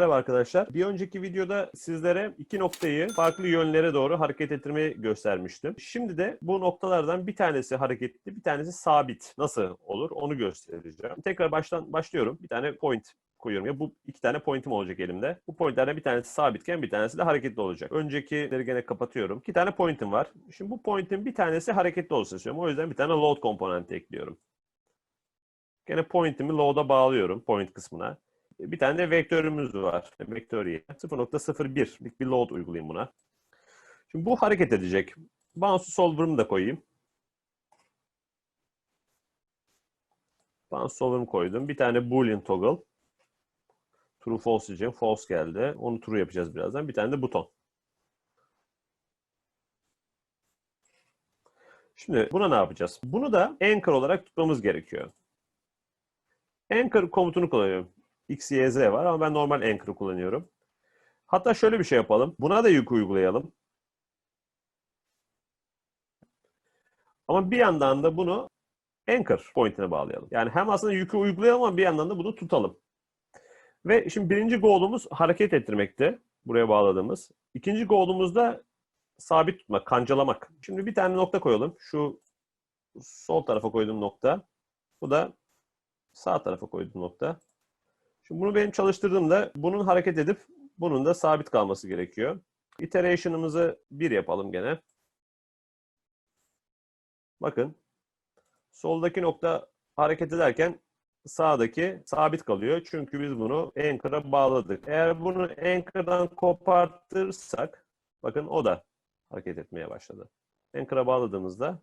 arkadaşlar. Bir önceki videoda sizlere iki noktayı farklı yönlere doğru hareket ettirmeyi göstermiştim. Şimdi de bu noktalardan bir tanesi hareketli, bir tanesi sabit. Nasıl olur onu göstereceğim. Tekrar baştan başlıyorum. Bir tane point koyuyorum. Ya bu iki tane pointim olacak elimde. Bu pointlerden bir tanesi sabitken bir tanesi de hareketli olacak. Öncekileri gene kapatıyorum. İki tane pointim var. Şimdi bu pointin bir tanesi hareketli olsun istiyorum. O yüzden bir tane load komponenti ekliyorum. Gene pointimi load'a bağlıyorum point kısmına. Bir tane de vektörümüz var. Vektörye. 0.01'lik bir load uygulayayım buna. Şimdi bu hareket edecek. Bounce solver'ımı da koyayım. Bounce solver'ımı koydum. Bir tane boolean toggle. True false diyeceğim. False geldi. Onu true yapacağız birazdan. Bir tane de buton. Şimdi buna ne yapacağız? Bunu da anchor olarak tutmamız gerekiyor. Anchor komutunu kullanıyorum. X, Y, Z var ama ben normal anchor'ı kullanıyorum. Hatta şöyle bir şey yapalım. Buna da yük uygulayalım. Ama bir yandan da bunu anchor pointine bağlayalım. Yani hem aslında yükü uygulayalım ama bir yandan da bunu tutalım. Ve şimdi birinci goal'umuz hareket ettirmekti. Buraya bağladığımız. İkinci goal'umuz da sabit tutmak, kancalamak. Şimdi bir tane nokta koyalım. Şu sol tarafa koyduğum nokta. Bu da sağ tarafa koyduğum nokta. Şimdi bunu benim çalıştırdığımda bunun hareket edip bunun da sabit kalması gerekiyor. Iteration'ımızı bir yapalım gene. Bakın. Soldaki nokta hareket ederken sağdaki sabit kalıyor. Çünkü biz bunu anchor'a bağladık. Eğer bunu anchor'dan kopartırsak bakın o da hareket etmeye başladı. Anchor'a bağladığımızda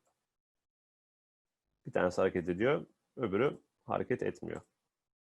bir tanesi hareket ediyor, öbürü hareket etmiyor.